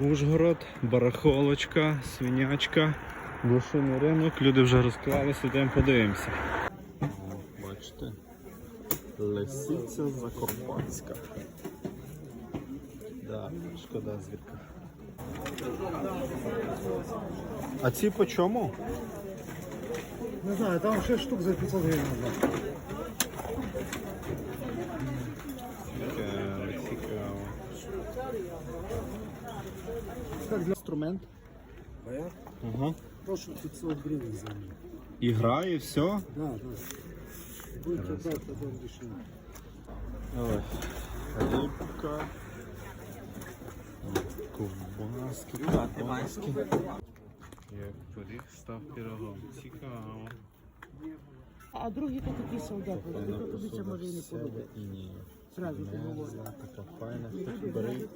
Ужгород, барахолочка, свинячка, блошиний ринок. Люди вже розклалися, йдемо подивимося. Бачите. Лисиця Закопанська. Да, шкода звідка. А ці по чому? Не знаю, там 6 штук за 500 гривень. Цікаво, цікаво. Как для інструмент? Бояр? Ага. Прошу 500 гривень за нього. І грає, все. Да, да. Будете брати, потім дешевле. Ось. Рибка. Ковбаски, ковбаски. Як пиріг став пірогом. Цікаво. А другі то такі солдати, то тобі це може і не подобається. говориш. Мерзла, така файна. Так бери.